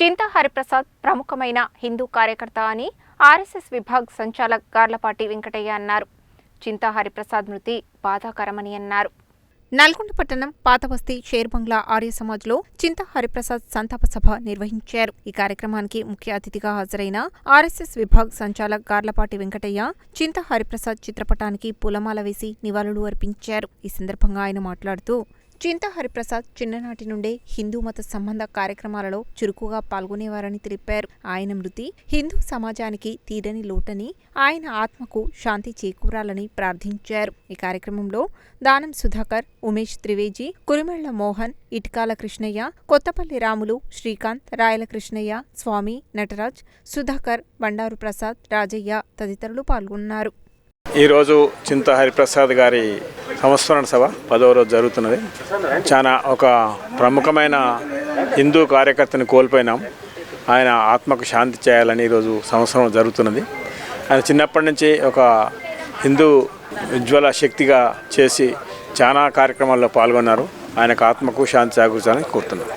చింతా హరిప్రసాద్ ప్రముఖమైన హిందూ కార్యకర్త అని ఆర్ఎస్ఎస్ విభాగ్ సంచాలక్ గార్లపాటి వెంకటయ్య అన్నారు. చింతా హరిప్రసాద్ మృతి బాధాకరమని అన్నారు. నల్గొండ పట్టణం పాతబస్తీ షేర్బంగ్లా ఆర్య సమాజ్లో చింతా హరిప్రసాద్ సంతాప సభ నిర్వహించారు. ఈ కార్యక్రమానికి ముఖ్య అతిథిగా హాజరైన ఆర్ఎస్ఎస్ విభాగ్ సంచాలక్ గార్లపాటి వెంకటయ్య చింతా హరిప్రసాద్ చిత్రపటానికి పూలమాల వేసి నివాళులు అర్పించారు. ఈ సందర్భంగా ఆయన మాట్లాడుతూ చింత హరిప్రసాద్ చిన్ననాటి నుండే హిందూ మత సంబంధ కార్యక్రమాలలో చురుకుగా పాల్గొనేవారని తెలిపారు. ఆయన మృతి హిందూ సమాజానికి తీరని లోటని ఆయన ఆత్మకు శాంతి చేకూరాలని ప్రార్థించారు. ఈ కార్యక్రమంలో దానం సుధాకర్ ఉమేష్ త్రివేజీ కురిమెళ్ళ మోహన్ ఇటుకాల కృష్ణయ్య కొత్తపల్లి రాములు శ్రీకాంత్ రాయల కృష్ణయ్య స్వామి నటరాజ్ సుధాకర్ బండారు ప్రసాద్ రాజయ్య తదితరులు పాల్గొన్నారు. ఈరోజు చింత హరిప్రసాద్ గారి సంస్మరణ సభ పదవ రోజు జరుగుతున్నది. చాలా ఒక ప్రముఖమైన హిందూ కార్యకర్తని కోల్పోయినాం. ఆయన ఆత్మకు శాంతి చేయాలని ఈరోజు సంవత్సరం జరుగుతున్నది. ఆయన చిన్నప్పటి నుంచి ఒక హిందూ ఉజ్వల శక్తిగా చేసి చాలా కార్యక్రమాల్లో పాల్గొన్నారు. ఆయనకు ఆత్మకు శాంతి చేకూర్చాలని కోరుతున్నాను